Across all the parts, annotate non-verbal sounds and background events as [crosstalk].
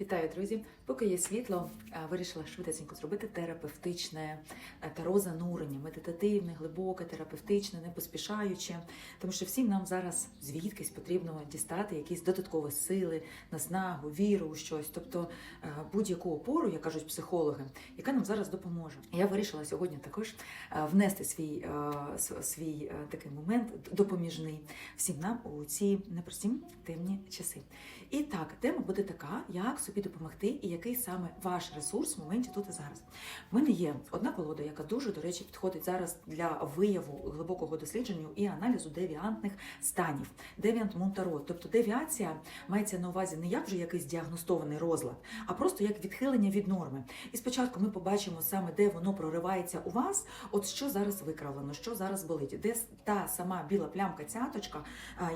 Вітаю, друзі! Поки є світло, вирішила швидесенько зробити терапевтичне е, таро занурення, медитативне, глибоке, терапевтичне, не поспішаюче. Тому що всім нам зараз звідкись потрібно дістати якісь додаткові сили, наснагу, віру у щось, тобто е, будь-яку опору, як кажуть психологи, яка нам зараз допоможе. Я вирішила сьогодні також е, внести свій, е, свій е, такий момент допоміжний всім нам у ці непрості темні часи. І так, тема буде така, як собі допомогти, і який саме ваш ресурс в моменті тут і зараз. В мене є одна колода, яка дуже, до речі, підходить зараз для вияву глибокого дослідження і аналізу девіантних станів. Девіант Монтаро. Тобто девіація мається на увазі не як вже якийсь діагностований розлад, а просто як відхилення від норми. І спочатку ми побачимо саме, де воно проривається у вас, от що зараз викравлено, що зараз болить, де та сама біла плямка, цяточка,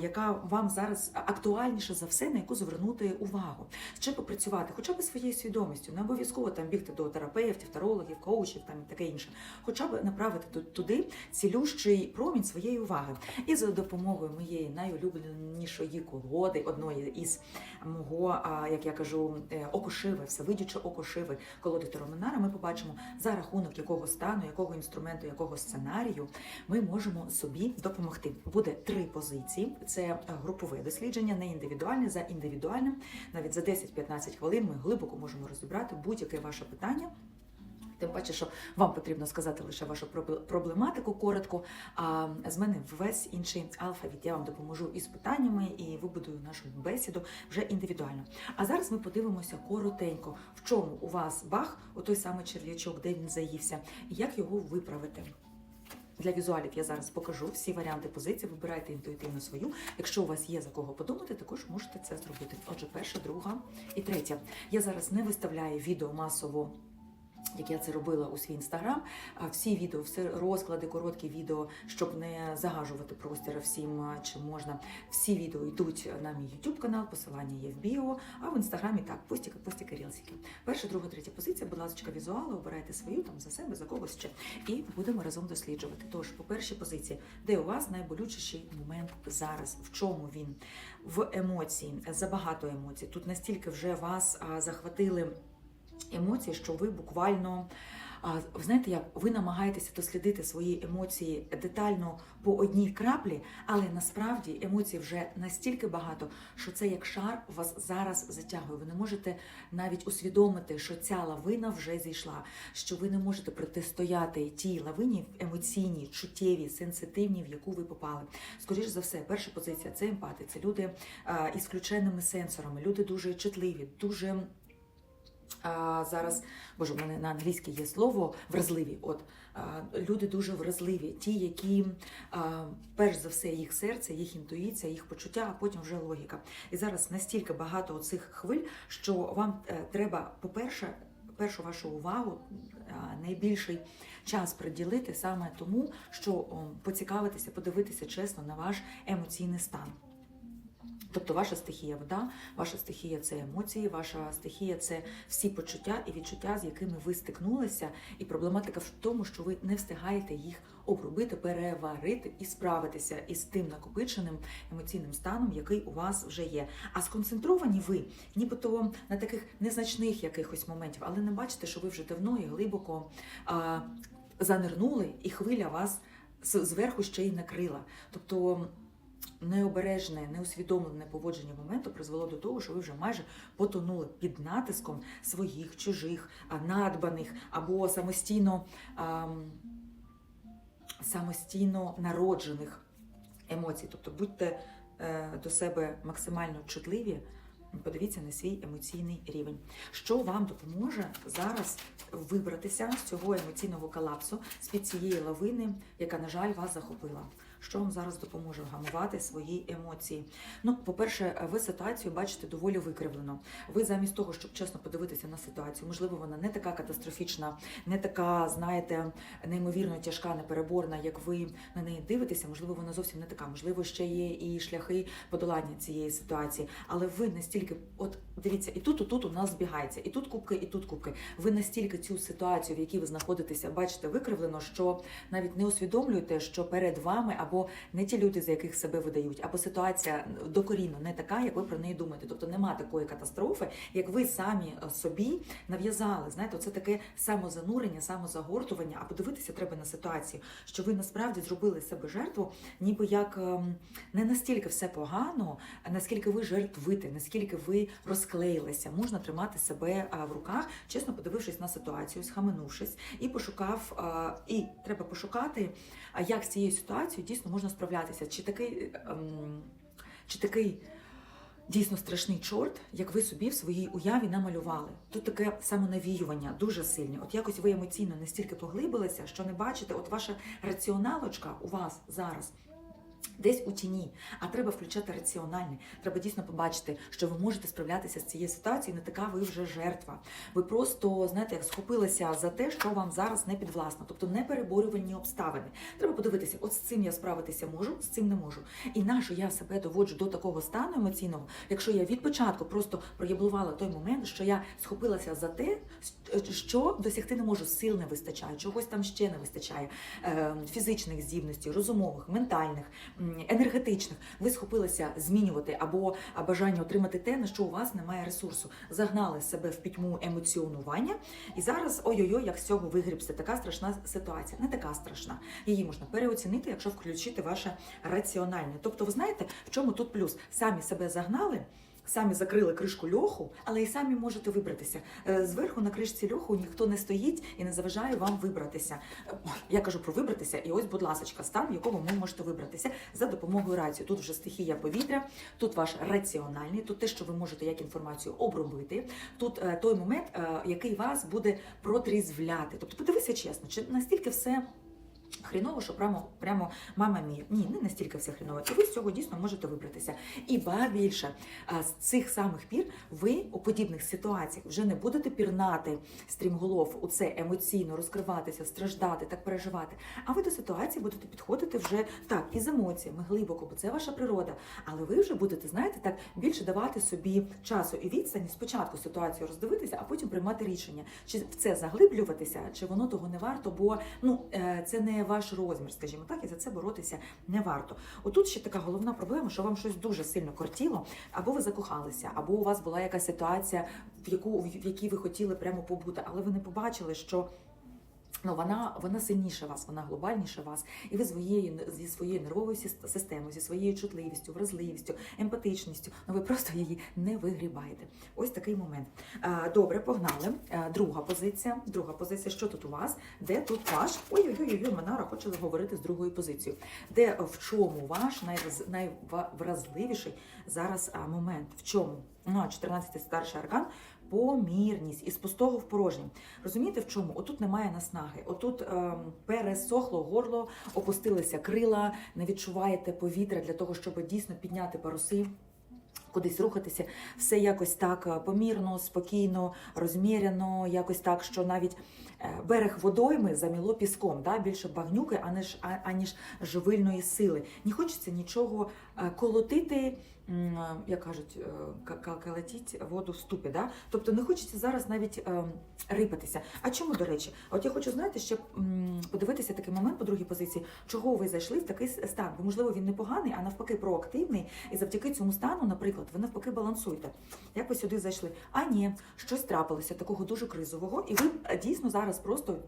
яка вам зараз актуальніша за все, на яку звернути увагу. З чим попрацювати, хоча б своєю свідомістю, не обов'язково там бігти до терапевтів, тарологів, коучів там і таке інше, хоча б направити ту- туди цілющий промінь своєї уваги. І за допомогою моєї найулюбленішої колоди, одної із мого, як я кажу, е, окошиви, всевидяче окошиви колоди Тароминара, ми побачимо за рахунок якого стану, якого інструменту, якого сценарію ми можемо собі допомогти. Буде три позиції: це е, групове дослідження, не індивідуальне за індивідуальним. Навіть за 10-15 хвилин ми глибоко можемо розібрати будь-яке ваше питання. Тим паче, що вам потрібно сказати лише вашу проблематику коротко. А з мене весь інший алфавіт. Я вам допоможу із питаннями і вибудую нашу бесіду вже індивідуально. А зараз ми подивимося коротенько, в чому у вас бах, отой самий черв'ячок, де він заївся, і як його виправити. Для візуалів я зараз покажу всі варіанти позицій. Вибирайте інтуїтивно свою. Якщо у вас є за кого подумати, також можете це зробити. Отже, перша, друга і третя. Я зараз не виставляю відео масово. Як я це робила у свій інстаграм, всі відео, всі розклади, короткі відео, щоб не загажувати простір всім, а, чим можна. Всі відео йдуть на мій YouTube канал, посилання є в біо, а в інстаграмі так, постіки, постіки, рілсики. Перша, друга, третя позиція, будь ласка, візуали, обирайте свою там за себе, за когось ще. І будемо разом досліджувати. Тож, по першій позиції, де у вас найболючіший момент зараз? В чому він? В емоції, забагато емоцій. Тут настільки вже вас захватили емоції, що ви буквально. Знаєте, як ви намагаєтеся дослідити свої емоції детально по одній краплі, але насправді емоцій вже настільки багато, що це як шар вас зараз затягує. Ви не можете навіть усвідомити, що ця лавина вже зійшла, що ви не можете протистояти тій лавині емоційній, чуттєвій, сенситивній, в яку ви попали. Скоріше за все, перша позиція це емпати, це люди із включеними сенсорами, люди дуже чутливі, дуже. А, зараз, боже, в мене на англійській є слово вразливі. От а, люди дуже вразливі, ті, які а, перш за все їх серце, їх інтуїція, їх почуття, а потім вже логіка. І зараз настільки багато цих хвиль, що вам е, треба, по-перше, першу вашу увагу, а, найбільший час приділити саме тому, що о, поцікавитися, подивитися чесно на ваш емоційний стан. Тобто ваша стихія вода, ваша стихія це емоції, ваша стихія це всі почуття і відчуття, з якими ви стикнулися. І проблематика в тому, що ви не встигаєте їх обробити, переварити і справитися із тим накопиченим емоційним станом, який у вас вже є. А сконцентровані ви, нібито на таких незначних якихось моментів, але не бачите, що ви вже давно і глибоко а, занирнули, і хвиля вас зверху ще й накрила. Тобто необережне, неусвідомлене поводження моменту призвело до того, що ви вже майже потонули під натиском своїх, чужих, надбаних або самостійно, ам, самостійно народжених емоцій. Тобто будьте е, до себе максимально чутливі. Подивіться на свій емоційний рівень. Що вам допоможе зараз вибратися з цього емоційного колапсу, з-під цієї лавини, яка, на жаль, вас захопила? Що вам зараз допоможе вгамувати свої емоції? Ну, по-перше, ви ситуацію бачите доволі викривлено. Ви замість того, щоб чесно подивитися на ситуацію, можливо, вона не така катастрофічна, не така, знаєте, неймовірно тяжка, непереборна, як ви на неї дивитеся. Можливо, вона зовсім не така. Можливо, ще є і шляхи подолання цієї ситуації. Але ви настільки, от дивіться, і тут, і тут у нас збігається, і тут кубки, і тут кубки. Ви настільки цю ситуацію, в якій ви знаходитеся, бачите викривлено, що навіть не усвідомлюєте, що перед вами або або не ті люди, за яких себе видають, або ситуація докорінно не така, як ви про неї думаєте. Тобто нема такої катастрофи, як ви самі е, собі нав'язали. Знаєте, це таке самозанурення, самозагортування. А подивитися треба на ситуацію, що ви насправді зробили себе жертву, ніби як ем, не настільки все погано, наскільки ви жертвите, наскільки ви розклеїлися. Можна тримати себе в руках, чесно подивившись на ситуацію, схаменувшись, і пошукав, і треба пошукати, як з цією ситуацією дійсно можна справлятися. Чи такий, ем, чи такий дійсно страшний чорт, як ви собі в своїй уяві намалювали. Тут таке самонавіювання дуже сильне. От якось ви емоційно настільки поглибилися, що не бачите, от ваша раціоналочка у вас зараз. Десь у тіні, а треба включати раціональне. Треба дійсно побачити, що ви можете справлятися з цією ситуацією. Не така ви вже жертва. Ви просто знаєте, як схопилися за те, що вам зараз не підвласно, тобто непереборювальні обставини. Треба подивитися, от з цим я справитися можу, з цим не можу. І нащо я себе доводжу до такого стану емоційного, якщо я від початку просто прояблувала той момент, що я схопилася за те, що досягти не можу, сил не вистачає, чогось там ще не вистачає, е, фізичних здібностей, розумових, ментальних, енергетичних. Ви схопилися змінювати або бажання отримати те, на що у вас немає ресурсу. Загнали себе в пітьму емоціонування, і зараз ой-ой-ой, як з цього вигрібся. Така страшна ситуація. Не така страшна. Її можна переоцінити, якщо включити ваше раціональне. Тобто, ви знаєте, в чому тут плюс? Самі себе загнали. Самі закрили кришку льоху, але і самі можете вибратися. Е, Зверху на кришці льоху ніхто не стоїть і не заважає вам вибратися. Е, Я кажу про вибратися, і ось, будь ласка, стан, якому ви можете вибратися за допомогою рації. Тут вже стихія повітря, тут ваш раціональний, тут те, що ви можете як інформацію обробити. Тут е, той момент, який вас буде протрізвляти. Тобто, подивися чесно, чи настільки все. Хріново, що прямо прямо мама мія. Ні, не настільки все хріново. І ви з цього дійсно можете вибратися. І ба більше з цих самих пір ви у подібних ситуаціях вже не будете пірнати стрімголов у це емоційно розкриватися, страждати, так переживати. А ви до ситуації будете підходити вже так із емоціями глибоко, бо це ваша природа. Але ви вже будете, знаєте, так більше давати собі часу і відстані, спочатку ситуацію роздивитися, а потім приймати рішення, чи в це заглиблюватися, чи воно того не варто, бо ну е, це ваш розмір, скажімо так, і за це боротися не варто. Отут ще така головна проблема, що вам щось дуже сильно кортіло, або ви закохалися, або у вас була якась ситуація, в яку в якій ви хотіли прямо побути, але ви не побачили, що. Ну, вона, вона сильніше вас, вона глобальніше вас, і ви своєю зі своєю нервовою системою, зі своєю чутливістю, вразливістю, емпатичністю, ну ви просто її не вигрібаєте. Ось такий момент. Добре, погнали. Друга позиція. Друга позиція. Що тут у вас? Де тут ваш? Ой-ой-ой, Манара почали говорити з другою позицією. Де в чому ваш найвраз- найвразливіший зараз момент? В чому? Ну, 14 старший аркан. Помірність із пустого в порожнє. Розумієте, в чому? Отут немає наснаги. Отут ем, пересохло горло, опустилися крила, не відчуваєте повітря для того, щоб дійсно підняти паруси. Кудись рухатися, все якось так е, помірно, спокійно, розміряно, якось так, що навіть е, берег водойми заміло піском, да? більше багнюки, аніж, аніж живильної сили. Не хочеться нічого е, колотити, як кажуть, е, ка- ка- калатіть воду в ступі. Да? Тобто не хочеться зараз навіть е, рипатися. А чому, до речі? От я хочу, знаєте, ще подивитися такий момент по другій позиції, чого ви зайшли в такий стан. Бо, можливо, він непоганий, а навпаки, проактивний. І завдяки цьому стану, наприклад, ви навпаки балансуєте. Як ви сюди зайшли? А ні, щось трапилося такого дуже кризового, і ви е, дійсно зараз просто.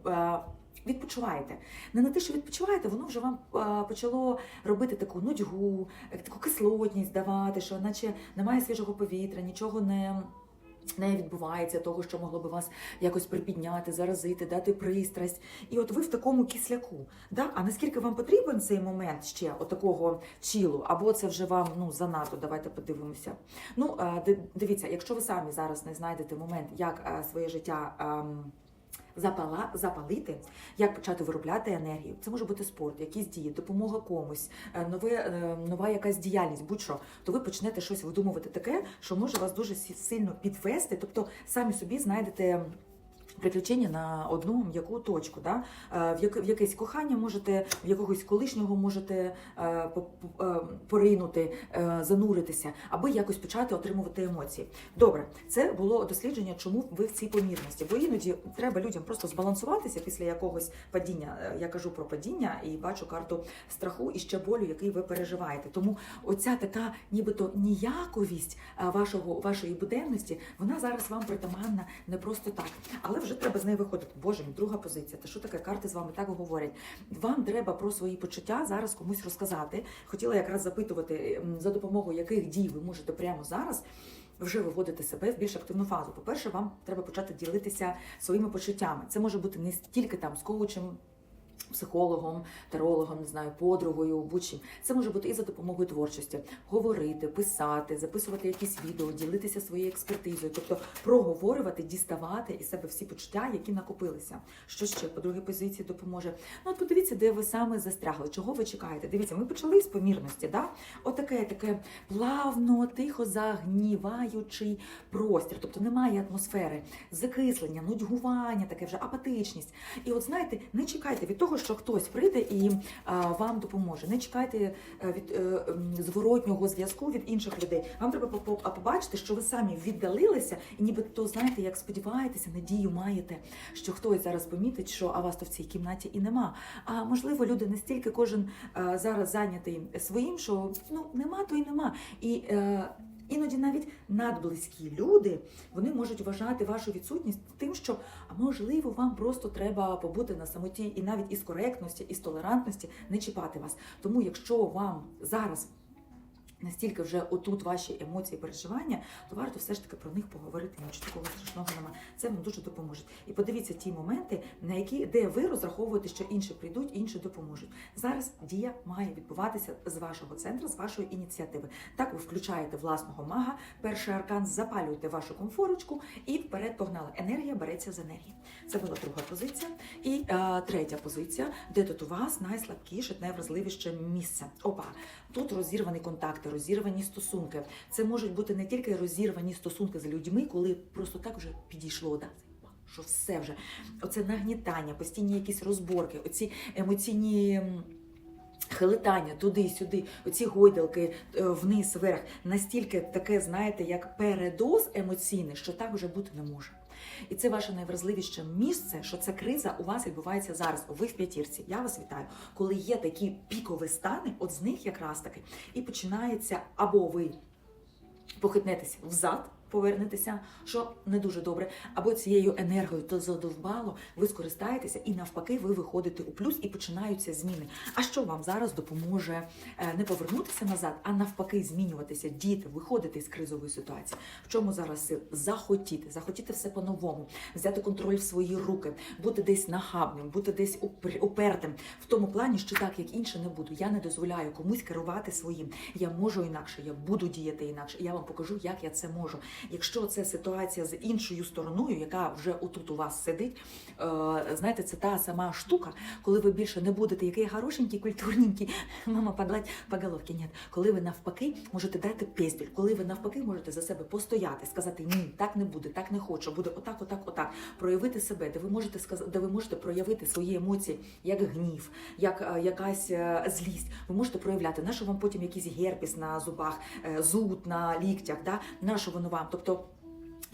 Відпочиваєте. Не на те, що відпочиваєте, воно вже вам е, почало робити таку нудьгу, е, таку кислотність давати, що наче немає свіжого повітря, нічого не. Не відбувається того, що могло би вас якось припідняти, заразити, дати пристрасть. І от ви в такому кисляку. Да? А наскільки вам потрібен цей момент ще отакого чілу? Або це вже вам ну занадто? Давайте подивимося. Ну е, дивіться, якщо ви самі зараз не знайдете момент, як своє життя. Запала, запалити, як почати виробляти енергію. Це може бути спорт, якісь дії, допомога комусь, е, нове, е, нова якась діяльність, будь-що, то ви почнете щось видумувати таке, що може вас дуже сильно підвести, тобто самі собі знайдете Приключення на одну м'яку точку, да? Е, в, яке- в якесь кохання можете, в якогось колишнього можете е, е, поринути, зануритися, аби якось почати отримувати емоції. Добре, це було дослідження, чому ви в цій помірності. Бо іноді треба людям просто збалансуватися після якогось падіння. Я кажу про падіння і бачу карту страху і ще болю, який ви переживаєте. Тому оця така, нібито ніяковість вашого вашої буденності, вона зараз вам притаманна не просто так, але вже треба з неї виходити. Боже друга позиція. Та що таке карти з вами так говорять? Вам треба про свої почуття зараз комусь розказати. Хотіла якраз запитувати, за допомогою яких дій ви можете прямо зараз. Вже виводити себе в більш активну фазу. По-перше, вам треба почати ділитися своїми почуттями. Це може бути не стільки там з коучем, психологом, тарологом, не знаю, подругою, будь-чим. Це може бути і за допомогою творчості, говорити, писати, записувати якісь відео, ділитися своєю експертизою, тобто проговорювати, діставати із себе всі почуття, які накопилися. Що ще по другій позиції допоможе? Ну от подивіться, де ви саме застрягли, чого ви чекаєте. Дивіться, ми почали з помірності, да? Отаке таке плавно, тихо загніваючий простір, тобто немає атмосфери, закислення, нудьгування, таке вже апатичність. І от знаєте, не чекайте від того, що хтось прийде і а, вам допоможе. Не чекайте е, від е, зворотнього зв'язку від інших людей. Вам треба по- по- побачити, що ви самі віддалилися, і ніби то знаєте, як сподіваєтеся, надію маєте, що хтось зараз помітить, що а вас то в цій кімнаті і нема. А можливо, люди настільки кожен е, зараз зайнятий своїм, що ну нема, то й нема. І е, Іноді навіть надблизькі люди вони можуть вважати вашу відсутність тим, що а можливо вам просто треба побути на самоті, і навіть із коректності, із толерантності не чіпати вас. Тому, якщо вам зараз настільки вже отут ваші емоції, переживання, то варто все ж таки про них поговорити. Нічого такого страшного нема. Це вам дуже допоможе. І подивіться ті моменти, на які де ви розраховуєте, що інші прийдуть, інші допоможуть. Зараз дія має відбуватися з вашого центру, з вашої ініціативи. Так ви включаєте власного мага, перший аркан, запалюєте вашу комфорочку і вперед погнали. Енергія береться з енергії. Це була друга позиція. І е, третя позиція, де тут у вас найслабкіше, найвразливіше місце. Опа, тут розірвані контакти, розірвані стосунки. Це можуть бути не тільки розірвані стосунки з людьми, коли просто так вже підійшло. Да? Що все вже оце нагнітання, постійні якісь розборки, оці емоційні. Хилитання туди-сюди, оці гойдалки е, вниз, вверх, настільки таке, знаєте, як передоз емоційний, що так вже бути не може. І це ваше найвразливіше місце, що ця криза у вас відбувається зараз. Ви в п'ятірці. Я вас вітаю. Коли є такі пікові стани, от з них якраз таки, і починається або ви похитнетеся взад. Повернетеся, що не дуже добре, або цією енергією то задовбало, ви скористаєтеся, і навпаки, ви виходите у плюс і починаються зміни. А що вам зараз допоможе е, не повернутися назад, а навпаки, змінюватися, діти, виходити з кризової ситуації? В чому зараз сил? Захотіти, захотіти все по-новому, взяти контроль в свої руки, бути десь нахабним, бути десь упертим в тому плані, що так як інше не буду. Я не дозволяю комусь керувати своїм. Я можу інакше, я буду діяти інакше. Я вам покажу, як я це можу. Якщо це ситуація з іншою стороною, яка вже отут у вас сидить, е, знаєте, це та сама штука, коли ви більше не будете який хорошенький, культурненький, [laughs] мама погладь по головці. Ні, коли ви навпаки можете дати пізділь, коли ви навпаки можете за себе постояти, сказати ні, так не буде, так не хочу, буде отак, отак, отак, проявити себе, де ви можете сказати, де ви можете проявити свої емоції, як гнів, як е, якась е, злість. Ви можете проявляти, на що вам потім якийсь герпес на зубах, зуд на ліктях, да? на що воно вам? Тобто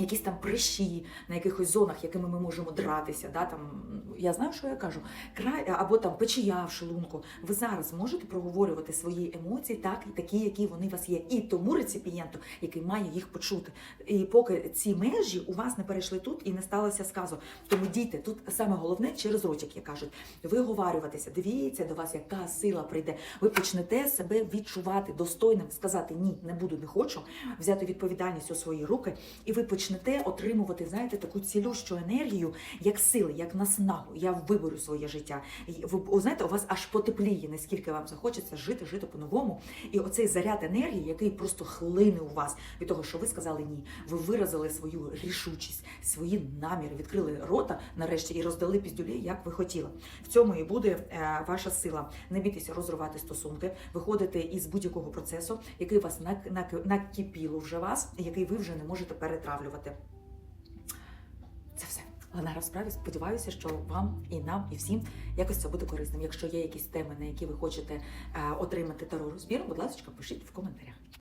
якісь там прищі на якихось зонах, якими ми можемо дратися. Да? Там, я знаю, що я кажу. Край, або там печія в шлунку. Ви зараз можете проговорювати свої емоції так, такі, які вони у вас є, і тому реципієнту, який має їх почути. І поки ці межі у вас не перейшли тут і не сталося сказу. Тому дійте, тут саме головне через ротик, як кажуть, виговарюватися. Дивіться до вас, яка сила прийде. Ви почнете себе відчувати достойним, сказати ні, не буду, не хочу, взяти відповідальність у свої руки, і ви почнете отримувати, знаєте, таку цілющу енергію, як сили, як наснагу. Я виберу своє життя. Ви знаєте, у вас аж потепліє, наскільки вам захочеться жити, жити по-новому. І оцей заряд енергії, який просто хлине у вас від того, що ви сказали ні. Ви виразили свою рішучість, свої наміри, відкрили рота нарешті і роздали піздюлі, як ви хотіли. В цьому і буде е, ваша сила. Не бійтеся розривати стосунки, виходити із будь-якого процесу, який вас нак- нак- накипіло вже вас, який ви вже не можете перетравлювати. Це все. на розправі. Сподіваюся, що вам і нам, і всім якось це буде корисним. Якщо є якісь теми, на які ви хочете е, отримати таро розбір, будь ласка, пишіть в коментарях.